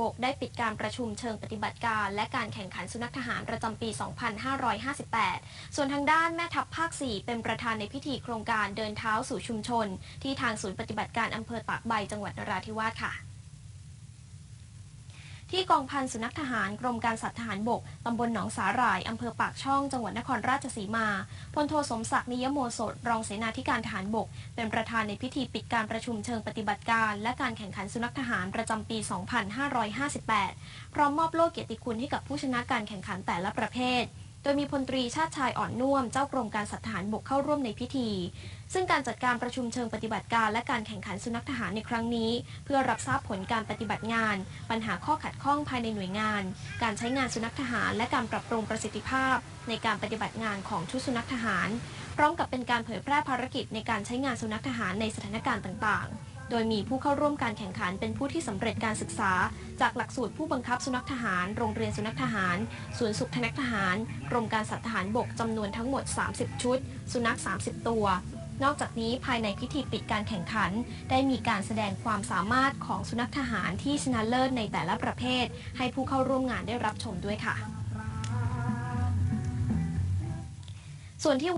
บกได้ปิดการประชุมเชิงปฏิบัติการ และการแข่งขันสุนัขทหารประจำปี 2558 ส่วนทางด้านแม่ทัพภาค 4 เป็นประธานในพิธีโครงการเดินเท้าสู่ชุมชน ที่ทางศูนย์ปฏิบัติการอำเภอปากใบจังหวัดนราธิวาสค่ะ ที่กองพันสุนัขทหารกรมการสัตว์ทหารบกตำบลหนองสาหร่ายอำเภอปากช่องจังหวัดนครราชสีมาพลโทสมศักดิ์นิยโมสดรองเสนาธิการทหารบก เป็นประธานในพิธีปิดการประชุมเชิงปฏิบัติการ และการแข่งขันสุนัขทหารประจำปี 2558 พร้อมมอบโล่เกียรติคุณให้กับผู้ชนะการแข่งขันแต่ละประเภท โดยมีพลตรีชาติชายอ่อนนุ่มเจ้ากรมการสัตว์ทหารบกเข้าร่วมในพิธี ซึ่งการจัดการประชุมเชิงปฏิบัติการและการแข่งขันสุนัขทหารในครั้งนี้ เพื่อรับทราบผลการปฏิบัติงาน ปัญหาข้อขัดข้องภายในหน่วยงาน การใช้งานสุนัขทหาร และการปรับปรุงประสิทธิภาพ ในการปฏิบัติงานของชุดสุนัขทหาร พร้อมกับเป็นการเผยแพร่ภารกิจในการใช้งานสุนัขทหารในสถานการณ์ต่างๆ โดยมีผู้เข้าร่วมการแข่งขันเป็นผู้ที่สำเร็จการศึกษา จากหลักสูตรผู้บังคับสุนัขทหาร โรงเรียนสุนัขทหาร ศูนย์สุขทนักทหาร กรมการสัตว์ทหารบกจำนวนทั้งหมด 30 ชุด สุนัข 30 ตัวนอกจากนี้ภายในพิธีปิดการแข่งขัน ได้มีการแสดงความสามารถของสุนัขทหารที่ชนะเลิศในแต่ละประเภท ให้ผู้เข้าร่วมงานได้รับชมด้วยค่ะ ส่วนที่